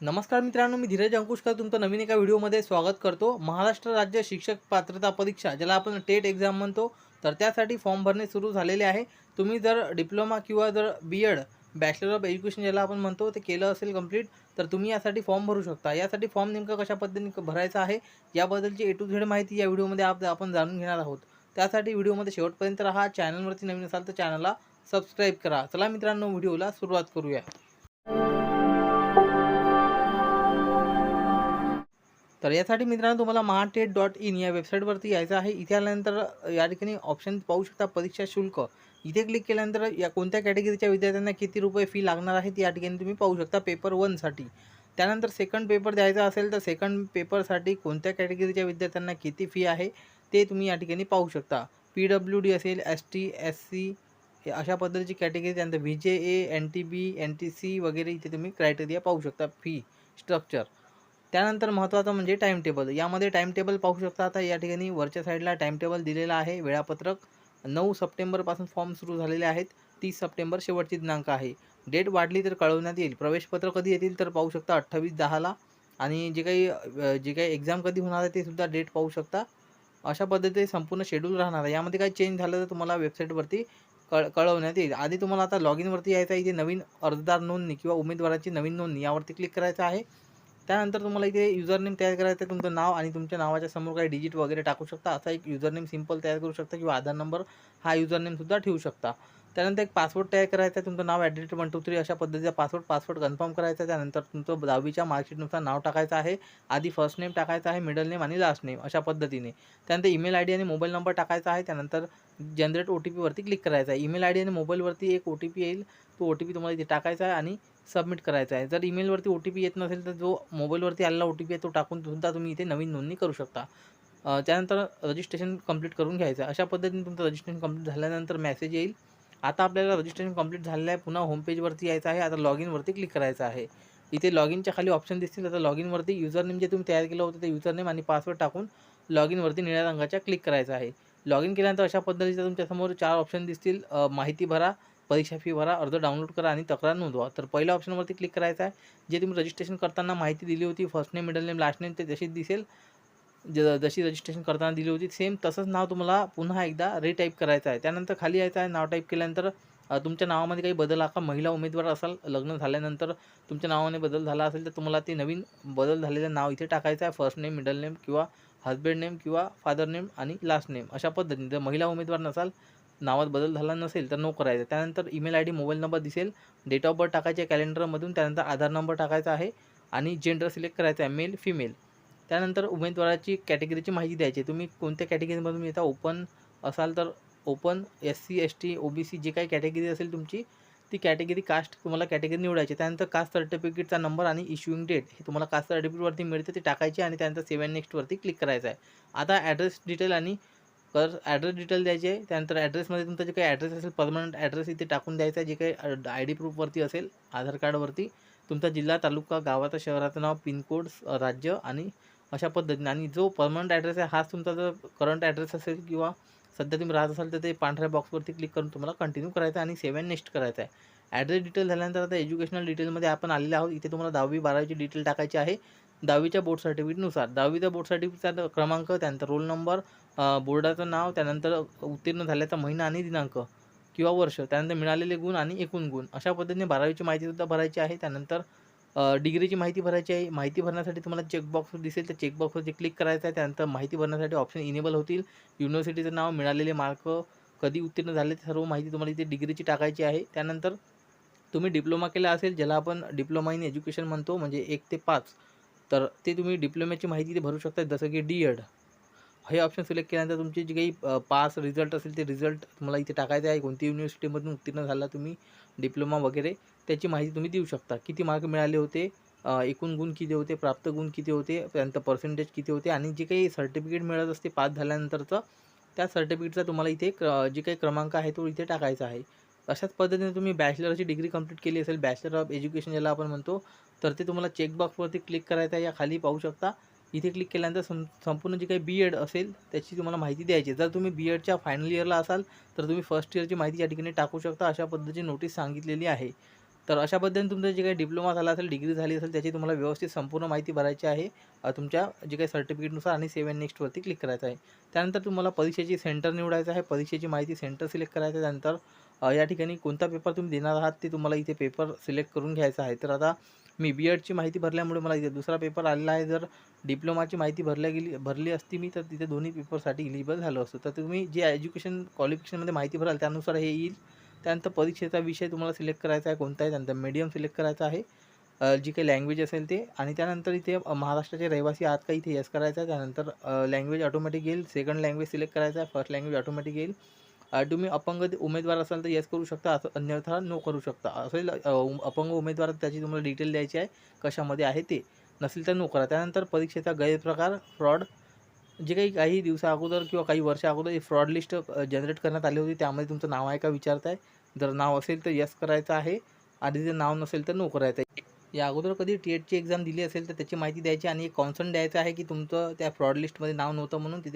नमस्कार मित्रांनो मी धीरज अंकुशकर तुमचं नवीन एका व्हिडिओमध्ये स्वागत करतो. महाराष्ट्र राज्य शिक्षक पात्रता परीक्षा ज्याला आपण टेट एक्झाम म्हणतो तर त्यासाठी फॉर्म भरणे सुरू झालेले आहे. तुम्ही जर डिप्लोमा किंवा जर B Ed bachelor of education ज्याला आपण म्हणतो ते केलं असेल कंप्लीट तर तुम्ही यासाठी फॉर्म भरू शकता. यासाठी फॉर्म नेमकं कशा पद्धतीने भरायचा आहे याबद्दलची ए टू झेड माहिती या व्हिडिओमध्ये आप आपण जाणून घेणार आहोत. त्यासाठी व्हिडिओमध्ये शेवटपर्यंत राहा. चॅनलवरती नवीन असाल तर चॅनलला सबस्क्राईब करा. चला मित्रांनो व्हिडिओला सुरुवात करूया. तर यासाठी मित्रांनो तुम्हाला महाटेट डॉट इन या वेबसाईटवरती यायचं आहे. इथे आल्यानंतर या ठिकाणी ऑप्शन पाहू शकता परीक्षा शुल्क. इथे क्लिक केल्यानंतर या कोणत्या कॅटेगरीच्या विद्यार्थ्यांना किती रुपये फी लागणार आहे ती या ठिकाणी तुम्ही पाहू शकता पेपर वनसाठी त्यानंतर सेकंड पेपर द्यायचा असेल तर सेकंड पेपरसाठी कोणत्या कॅटेगरीच्या विद्यार्थ्यांना किती फी आहे ते तुम्ही या ठिकाणी पाहू शकता. पी डब्ल्यू डी असेल एस टी एस सी हे अशा पद्धतीची कॅटेगरी त्यानंतर V J A N T B N T C वगैरे इथे तुम्ही क्रायटेरिया पाहू शकता फी स्ट्रक्चर त्यानंतर महत्त्वाचं म्हणजे टाईम टेबल यामध्ये टाईम टेबल पाहू शकता आता या ठिकाणी वरच्या साईडला टाईम टेबल दिलेला आहे. वेळापत्रक नऊ सप्टेंबरपासून फॉर्म सुरू झालेले आहेत. तीस सप्टेंबर शेवटची दिनांक आहे. डेट वाढली तर कळवण्यात येईल. प्रवेशपत्र कधी येतील तर पाहू शकता अठ्ठावीस दहाला आणि जे काही जे काही एक्झाम कधी होणार आहे ते सुद्धा डेट पाहू शकता. अशा पद्धतीने संपूर्ण शेड्यूल राहणार आहे. यामध्ये काही चेंज झालं तर तुम्हाला वेबसाईटवरती कळ कळवण्यात येईल. आधी तुम्हाला आता लॉग इनवरती यायचं आहे. इथे नवीन अर्जदार नोंदणी किंवा उमेदवाराची नवीन नोंदणी यावरती क्लिक करायचं आहे. त्यानंतर तुम्हाला इथे युजरनेम तयार करायचं आहे तुमचं नाव आणि तुमच्या नावाच्या समोर काही डिजिट वगैरे टाकू शकता. असा एक युजरनेम सिंपल तयार करू शकता किंवा आधार नंबर हा युजरनेमसुद्धा ठेवू शकता. त्यानंतर एक पासवर्ड तयार करायचा आहे तुमचं नाव ॲट वन टू थ्री अशा पद्धतीचा पासवर्ड पासवर्ड कन्फर्म करायचा आहे. त्यानंतर तुमचं दहावीच्या मार्कशीटनुसार नाव टाकायचं आहे. आधी फर्स्ट नेम टाकायचं आहे मिडल नेम आणि लास्ट नेम अशा पद्धतीने. त्यानंतर ईमेल आय डी आणि मोबाईल नंबर टाकायचा आहे. त्यानंतर जनरेट ओ टी पीवरती क्लिक करायचं आहे. ईमेल आय डी आणि मोबाईलवरती एक ओ टी पी येईल. तो ओ टी पी तुम्हाला इथे टाकायचा आहे आणि सबमिट करायचा आहे. जर ईमेलवरती ओ टी पी येत नसेल तर जो मोबाईलवरती आलेला ओ टी पी आहे तो टाकून सुद्धा तुम्ही इथे नवीन नोंदणी करू शकता. त्यानंतर रजिस्ट्रेशन कंप्लीट करून घ्यायचं अशा पद्धतीने तुमचं रजिस्ट्रेशन कंप्लीट झाल्यानंतर मेसेज येईल. आता आपल्याला रजिस्ट्रेशन कंप्लीट झालेलं आहे. पुन्हा होम पेजवरती यायचं आहे. आता लॉग इनवरती क्लिक करायचं आहे. इथे लॉग इनच्या खाली ऑप्शन दिसतील. आता लॉग इनवरती युजरनेम जे तुम्ही तयार केलं होतं ते युजरनेम आणि पासवर्ड टाकून लॉग इनवरती निळ्या रंगाच्या क्लिक करायचं आहे. लॉग इन केल्यानंतर अशा पद्धतीचं तुमच्यासमोर चार ऑप्शन दिसतील. माहिती भरा. परीक्षा फी भरा अर्ज डाउनलोड करा आणि तक्रार नोंदवा. तर पहिल्या ऑप्शनवरती क्लिक करायचं आहे. जे तुम्ही रजिस्ट्रेशन करताना माहिती दिली होती first name middle name last name ते जशी दिसेल ज जशी रजिस्ट्रेशन करताना दिली होती सेम तसंच नाव तुम्हाला पुन्हा एकदा रिटाईप करायचं आहे. त्यानंतर खाली यायचं आहे नाव टाईप केल्यानंतर तुमच्या नावामध्ये काही बदल हा का महिला उमेदवार असाल लग्न झाल्यानंतर तुमच्या नावाने बदल झाला असेल तर तुम्हाला ते नवीन बदल झालेलं नाव इथे टाकायचं आहे. फर्स्ट नेम मिडल नेम किंवा हजबंड नेम किंवा फादर नेम आणि लास्ट नेम अशा पद्धतीने जर महिला उमेदवार नसाल नावात बदल झाला नसेल तर नो करायचा. त्यानंतर email I D mobile number दिसेल. डेट ऑफ बर्थ टाकायचे कॅलेंडरमधून त्यानंतर आधार नंबर टाकायचा आहे आणि जेंडर सिलेक्ट करायचा आहे मेल फिमेल त्यानंतर उमेदवाराची कॅटेगरीची माहिती द्यायची आहे. तुम्ही कोणत्या कॅटेगरीमधून येता? ओपन असाल तर open S C S T O B C जी काही कॅटेगरी असेल तुमची ती कॅटेगरी कास्ट तुम्हाला कॅटेगरी निवडायची त्यानंतर कास्ट सर्टिफिकेटचा नंबर आणि इश्युइंग डेट हे तुम्हाला कास्ट सर्टिफिकेटवरती मिळते ते टाकायचे आणि त्यानंतर सेवन नेक्स्टवरती क्लिक करायचं आहे. आता ॲड्रेस डिटेल आणि तर ॲड्रेस डिटेल द्यायचे आहे. त्यानंतर ॲड्रेसमध्ये तुमचा जे काही ॲड्रेस असेल परमनंट ॲड्रेस इथे टाकून द्यायचा आहे. जे काही आय डी प्रूफवरती असेल आधार कार्डवरती तुमचा जिल्हा तालुका गावाचं शहराचं नाव पिनकोड राज्य आणि अशा पद्धतीने. आणि जो परमनंट ॲड्रेस आहे हाच तुमचा जर करंट ॲड्रेस असेल किंवा सध्या तुम्ही राहत असाल तर ते पांढऱ्या बॉक्सवरती क्लिक करून तुम्हाला कंटिन्यू करायचं आहे आणि सेवन नेक्स्ट करायचं आहे. ॲड्रेस डिटेल झाल्यानंतर आता एज्युकेशनल डिटेलमध्ये आपण आलेले आहोत. इथे तुम्हाला दहावी बारावीची डिटेल टाकायची आहे. दहावीच्या बोर्ड सर्टिफिकेटनुसार दहावीच्या बोर्ड सर्टिफिकेटचा क्रमांक त्यानंतर रोल नंबर बोर्डाचं नाव त्यानंतर उत्तीर्ण झाल्याचा महिना आणि दिनांक किंवा वर्ष त्यानंतर मिळालेले गुण आणि एकूण गुण. अशा पद्धतीने बारावीची माहितीसुद्धा भरायची आहे. त्यानंतर डिग्रीची माहिती भरायची आहे. माहिती भरण्यासाठी तुम्हाला चेकबॉक्स दिसेल. त्या चेकबॉक्सवरती क्लिक करायचं आहे. त्यानंतर माहिती भरण्यासाठी ऑप्शन इनेबल होतील. युनिव्हर्सिटीचं नाव मिळालेले मार्क कधी उत्तीर्ण झाले ते सर्व माहिती तुम्हाला इथे डिग्रीची टाकायची आहे. त्यानंतर तुम्ही डिप्लोमा केला असेल ज्याला आपण डिप्लोमा इन एज्युकेशन म्हणतो म्हणजे एक ते पाच. तर ते तुम्ही डिप्लोम्याची माहिती इथे भरू शकता. जसं की डी एड हे ऑप्शन सिलेक्ट केल्यानंतर तुमचे जे काही पास रिझल्ट असेल ते रिझल्ट तुम्हाला इथे टाकायचं आहे. कोणती युनिव्हर्सिटीमधून उत्तीर्ण झाला तुम्ही डिप्लोमा वगैरे त्याची माहिती तुम्ही देऊ शकता. किती मार्क मिळाले होते एकूण गुण किती होते प्राप्त गुण किती होते त्यानंतर पर्सेंटेज किती होते आणि जे काही सर्टिफिकेट मिळत असते पास झाल्यानंतरचं त्या सर्टिफिकेटचा तुम्हाला इथे क जे काही क्रमांक आहे तो इथे टाकायचा आहे. अशाच पद्धतीने तुम्ही बॅचलरची डिग्री कंप्लीट केली असेल बॅचलर ऑफ एज्युकेशन ज्याला आपण म्हणतो तर ते तुम्हाला चेकबॉक्सवरती क्लिक करायचं आहे. या खाली पाहू शकता. इथे क्लिक केल्यानंतर सं संपूर्ण जी काही बी एड असेल त्याची तुम्हाला माहिती द्यायची आहे. जर तुम्ही बी एडच्या फायनल इयरला असाल तर तुम्ही फर्स्ट इयरची माहिती या ठिकाणी टाकू शकता. अशा पद्धतीची नोटीस सांगितलेली आहे. तर अशा पद्धतीने तुमचं जे काही डिप्लोमा झाला असेल डिग्री झाली असेल त्याची तुम्हाला व्यवस्थित संपूर्ण माहिती भरायची आहे. तुमच्या जे काही सर्टिफिकेटनुसार आणि सेव्ह अँड नेक्स्टवरती क्लिक करायचं आहे. त्यानंतर तुम्हाला परीक्षेची सेंटर निवडायचं आहे. परीक्षेची माहिती सेंटर सिलेक्ट करायचं आहे. त्यानंतर या ठिकाणी कोणता पेपर तुम्ही देणार आहात ते तुम्हाला इथे पेपर सिलेक्ट करून घ्यायचा आहे. तर आता मी बी एडची माहिती भरल्यामुळे मला इथे दुसरा पेपर आलेला आहे. जर डिप्लोमाची माहिती भरल्या गेली भरली असती मी तर तिथे दोन्ही पेपरसाठी इलिजिबल झालो असतो. तर तुम्ही जे एज्युकेशन क्वालिफिकेशनमध्ये माहिती भराल त्यानुसार हे येईल. त्यानंतर परीक्षेचा विषय तुम्हाला सिलेक्ट करायचा आहे कोणता आहे? त्यानंतर मीडियम सिलेक्ट करायचा आहे. जी काही लँग्वेज असेल ते. आणि त्यानंतर इथे महाराष्ट्राचे रहिवासी आहात का? इथे यस करायचं आहे. त्यानंतर लँग्वेज ऑटोमॅटिक येईल. सेकंड लँग्वेज सिलेक्ट करायचा आहे. फर्स्ट लँग्वेज ऑटोमॅटिक येईल. तुम्ही अपंग उमेदवार असाल तर यस करू शकता असं अन्यथा नो करू शकता. असेल अपंग उमेदवार त्याची तुम्हाला डिटेल द्यायची आहे कशामध्ये आहे ते. नसेल तर नो करा. त्यानंतर परीक्षेचा गैरप्रकार फ्रॉड जे काही काही दिवसा अगोदर किंवा काही वर्षा अगोदर फ्रॉड लिस्ट जनरेट करण्यात आली होती त्यामध्ये तुमचं नाव आहे का विचारत आहे जर नाव असेल तर यस करायचं आहे. आणि जर नाव नसेल तर नो करायचं आहे. या अगोदर कधी टी एडची एक्झाम दिली असेल तर त्याची माहिती द्यायची आणि एक कॉन्सर्न द्यायचं आहे की तुमचं त्या फ्रॉड लिस्टमध्ये नाव नव्हतं म्हणून तिथे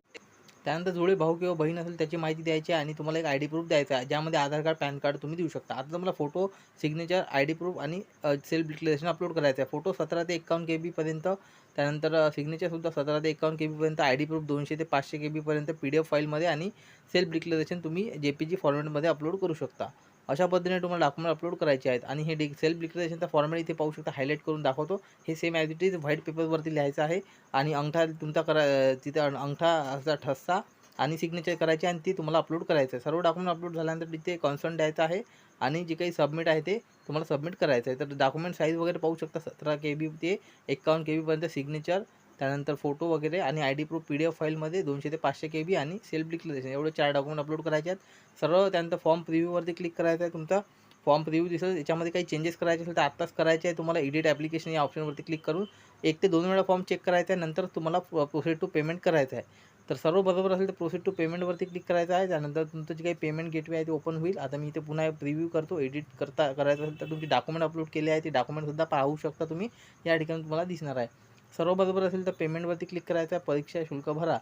त्यानंतर जुळे भाऊ किंवा बहीण असेल त्याची माहिती द्यायची आहे आणि तुम्हाला एक आय डी प्रूफ द्यायचा आहे ज्यामध्ये आधार कार्ड पॅन कार्ड तुम्ही देऊ शकता. आता तुम्हाला photo signature I D proof आणि सेल्फ डिक्लेरेशन अपलोड करायचं आहे. फोटो सतरा ते एकावन्न के बीपर्यंत त्यानंतर सिग्नेचरसुद्धा सतरा ते एकावन्न के बीपर्यंत आय डी प्रूफ दोनशे ते पाचशे के बीपर्यंत पी डी एफ फाईलमध्ये आणि सेल्फ डिक्लेरेशन तुम्ही जे पी जी फॉर्मॅटमध्ये अपलोड करू शकता. अशा पद्धतीने तुम्हाला डॉक्युमेंट अपलोड करायचे आहेत. आणि हे डि सेल्फ डिक्लेरेशनचा फॉर्मॅट इथे पाहू शकता. हायलाईट करून दाखवतो. हे same as it is white पेपरवरती लिहायचं आहे. आणि अंगठा तुमचा करा तिथे अंगठा असा ठस्सा आणि सिग्नेचर करायची आणि ती तुम्हाला अपलोड करायचं आहे. सर्व डॉक्युमेंट अपलोड झाल्यानंतर तिथे कॉन्सर्न द्यायचं आहे. आणि जे काही सबमिट आहे ते तुम्हाला सबमिट करायचं आहे. तर डॉक्युमेंट साईज वगैरे पाहू शकता. सतरा के बी ते एकावन्न के बीपर्यंत सिग्नेचर त्यानंतर फोटो वगैरे आणि I D proof P D F फाईलमध्ये दोनशे ते पाचशे के बी आणि सेल्फ डिक्लेरेशन. एवढे चार डॉक्युमेंट अपलोड करायचे आहेत. सर्व त्यानंतर फॉर्म प्रिव्ह्यूवरती क्लिक करायचं आहे तुमचा. फॉर्म प्रिव्ह्यू दिसेल याच्यामध्ये काही चेंजेस करायचे असेल तर आत्ताच करायचे आहे. तुम्हाला एडिट ॲप्लिकेशन या ऑप्शनवरती क्लिक करून एक ते दोन वेळा फॉर्म चेक करायचा आहे. नंतर तुम्हाला प्रोसेड टू पेमेंट करायचं आहे. तर सर्व बरोबर असेल तर प्रोसेड टू पेमेंटवरती क्लिक करायचं आहे. त्यानंतर तुमचं जे काही पेमेंट गेटवे आहे ते ओपन होईल. आता मी इथे पुन्हा प्रिव्ह्यू करतो. एडिट करता करायचं असेल तर तुमचे डॉक्युमेंट अपलोड केले आहे. ते डॉक्युमेंटसुद्धा पाहू शकता तुम्ही. या ठिकाणी तुम्हाला दिसणार आहे. सर्व बरोबर असेल तर पेमेंटवरती क्लिक करायचं आहे. परीक्षा शुल्क भरा.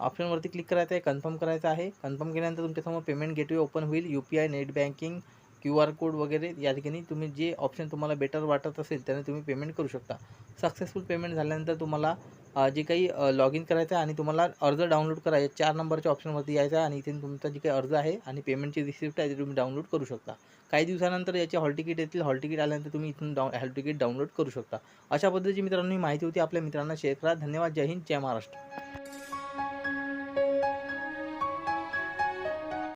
ऑप्शनवरती क्लिक करायचं आहे कन्फर्म करायचं आहे. कन्फर्म केल्यानंतर तुमच्यासमोर पेमेंट गेटवे ओपन होईल. U P I net banking Q R code वगैरे या ठिकाणी तुम्ही जे ऑप्शन तुम्हाला बेटर वाटत असेल त्याने तुम्ही पेमेंट करू शकता. सक्सेसफुल पेमेंट झाल्यानंतर तुम्हाला जे काही लॉग इन करायचं आहे आणि तुम्हाला अर्ज डाउनलोड करायचा चार नंबरच्या ऑप्शनवरती यायचा आहे आणि इथे तुमचा जे काही अर्ज आहे आणि पेमेंटची रिसिप्ट आहे ते तुम्ही डाउनलोड करू शकता. काही दिवसानंतर याचे हॉल तिकीट येतील हॉल तिकीट आल्यानंतर तुम्ही इथून डाउ हॉल तिकीट डाउनलोड करू शकता. अशा पद्धतीची मित्रांनो ही माहिती होती. आपल्या मित्रांना शेअर करा. धन्यवाद. जय हिंद. जय महाराष्ट्र.